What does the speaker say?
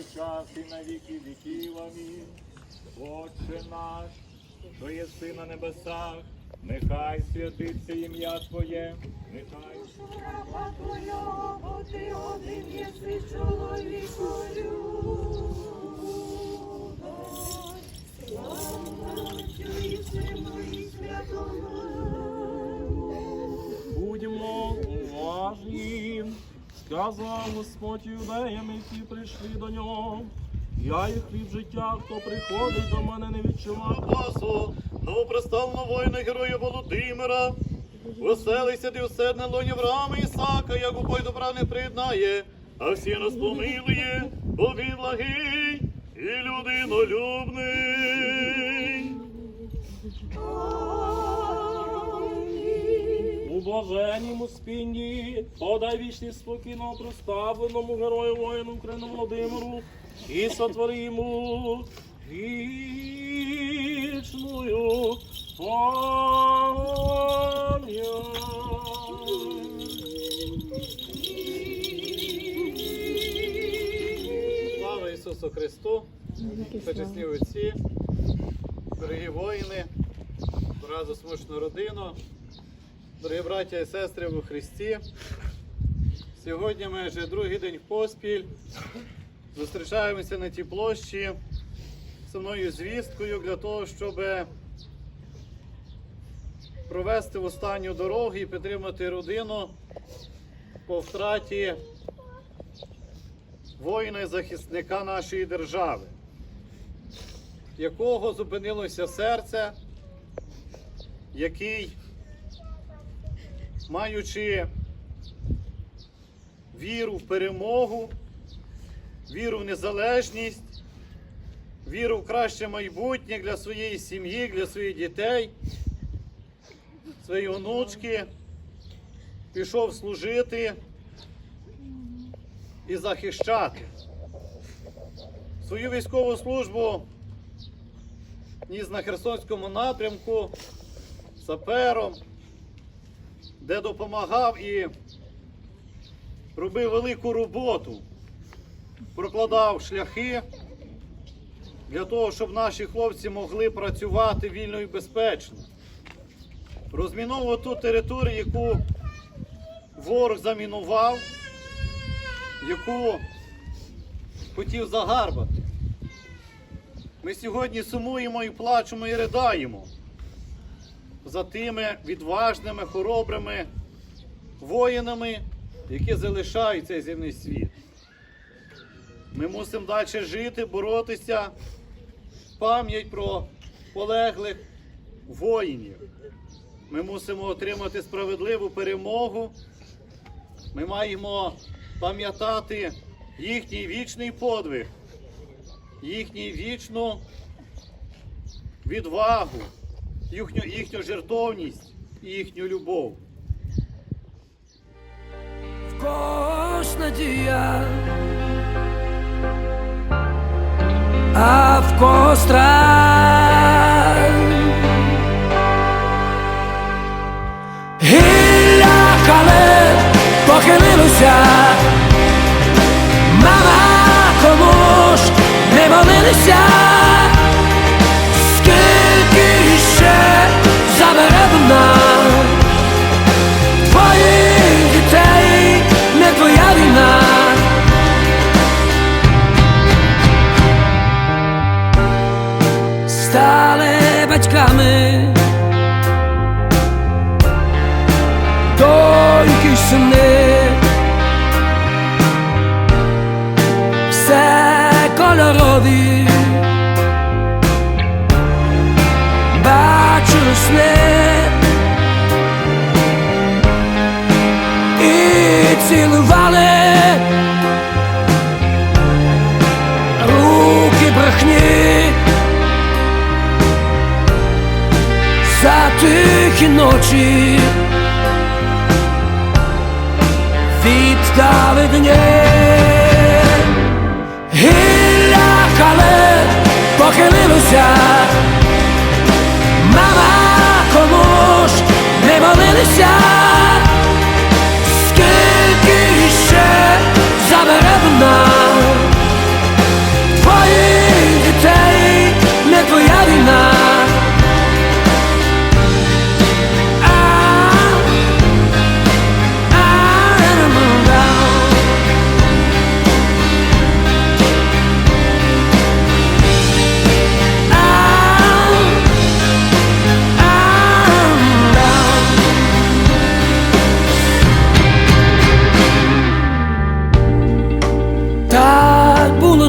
Повсякчас, і на віки віків. Амінь. Отче наш, що єси на небесах, нехай святиться ім'я Твоє, нехай Твого, бо ти один єси чоловіку сказав Господь юдеям, які прийшли до нього. Я є хліб життя, хто приходить до мене, не відчуває. Спасу, новоприставного воїна героя Володимира. Веселися ти уседне лоні Авраама Ісака, як упой добра не приєднає, а всі нас помилує, бо він благий і людинолюбний. Блаженнім спінні, подай вічний спокійно проставленому герою воїну України Володимиру і сотвори йому вічною пам'ять. Слава Ісусу Христу, почесні отці, дорогі воїни, дорога засмучену родину, дорогі браття і сестри у Христі. Сьогодні ми вже другий день поспіль зустрічаємося на тій площі з мною звісткою для того, щоб провести в останню дорогу і підтримати родину по втраті воїна і захисника нашої держави, якого зупинилося серце, який, маючи віру в перемогу, віру в незалежність, віру в краще майбутнє для своєї сім'ї, для своїх дітей, своєї онучки, пішов служити і захищати. Свою військову службу ніс на Херсонському напрямку сапером, де допомагав і робив велику роботу, прокладав шляхи для того, щоб наші хлопці могли працювати вільно і безпечно. Розміновував ту територію, яку ворог замінував яку хотів загарбати. Ми сьогодні сумуємо і плачемо і ридаємо за тими відважними, хоробрими воїнами, які залишають цей земний світ. Ми мусимо далі жити, боротися, пам'ять про полеглих воїнів. Ми мусимо отримати справедливу перемогу. Ми маємо пам'ятати їхній вічний подвиг, їхню вічну відвагу, їхню, їхню жертовність і їхню любов. в когось надія, а в когось страх. Гілля кале похилилося, мама ж не молилися, батьками, доньки й сини, все кольорові, бачу сни. І цілу очі віддали дні. Гілля кале похилилося